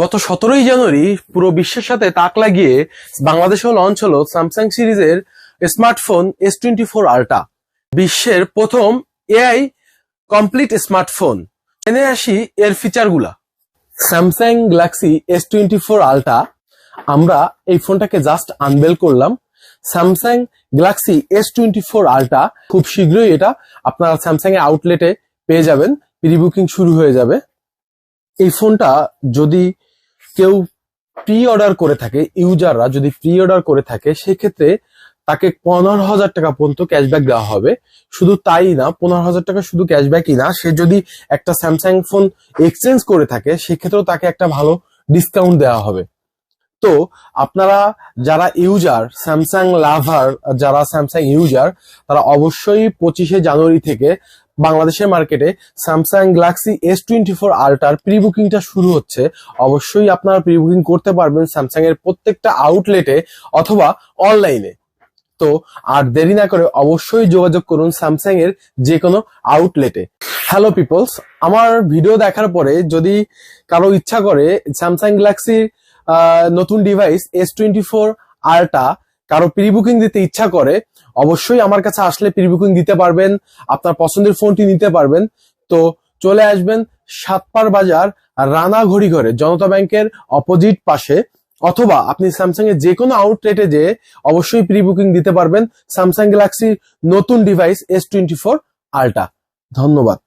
গত সতেরোই জানুয়ারি পুরো বিশ্বের সাথে তাক লাগিয়ে বাংলাদেশেও লঞ্চ হলো স্যামসাং সিরিজের smartphone S twenty four ultra বিশ্বের প্রথম এআই কমপ্লিট স্মার্টফোন। জেনে আসি এর ফিচারগুলা Samsung Galaxy S twenty four ultra আমরা এই ফোনটাকে জাস্ট আনবেল করলাম। Samsung Galaxy S twenty four ultra খুব শীঘ্রই এটা আপনারা স্যামসাং এর আউটলেটে পেয়ে যাবেন। প্রি বুকিং শুরু হয়ে যাবে। এই ফোনটা যদি কেউ প্রি অর্ডার করে থাকে ইউজাররা যদি প্রি অর্ডার করে থাকে, সেক্ষেত্রে তাকে পনেরো হাজার টাকা পর্যন্ত ক্যাশব্যাক দেওয়া হবে। শুধু তাই না, পনেরো হাজার টাকা শুধু ক্যাশব্যাকই না, সে যদি একটা স্যামসাং ফোন এক্সচেঞ্জ করে থাকে, সেক্ষেত্রেও তাকে একটা ভালো ডিসকাউন্ট দেওয়া হবে। তো আপনারা যারা ইউজার স্যামসাং লাভার যারা স্যামসাং ইউজার তারা অবশ্যই পঁচিশে জানুয়ারি থেকে বাংলাদেশের মার্কেটে Samsung Galaxy S twenty four আল্ট্রার প্রি বুকিংটা শুরু হচ্ছে। অবশ্যই আপনারা প্রি বুকিং করতে পারবেন স্যামসাং এর প্রত্যেকটা আউটলেটে অথবা অনলাইনে তো আর দেরি না করে অবশ্যই যোগাযোগ করুন স্যামসাং এর যে কোনো আউটলেটে হ্যালো পিপলস আমার ভিডিও দেখার পরে যদি কারও ইচ্ছা করে স্যামসাং গ্যালাক্সির নতুন device S twenty four ultra কারও প্রি বুকিং দিতে ইচ্ছা করে, অবশ্যই আমার কাছে আসলে প্রি বুকিং দিতে পারবেন, আপনার পছন্দের ফোনটি নিতে পারবেন। তো চলে আসবেন সাতপার বাজার রানা ঘড়ি ঘরে, জনতা ব্যাংকের অপোজিট পাশে, অথবা আপনি স্যামসাং এর যে কোনো আউটলেটে যে অবশ্যই প্রি বুকিং দিতে পারবেন। স্যামসাং গ্যালাক্সি নতুন device S twenty four ultra ধন্যবাদ।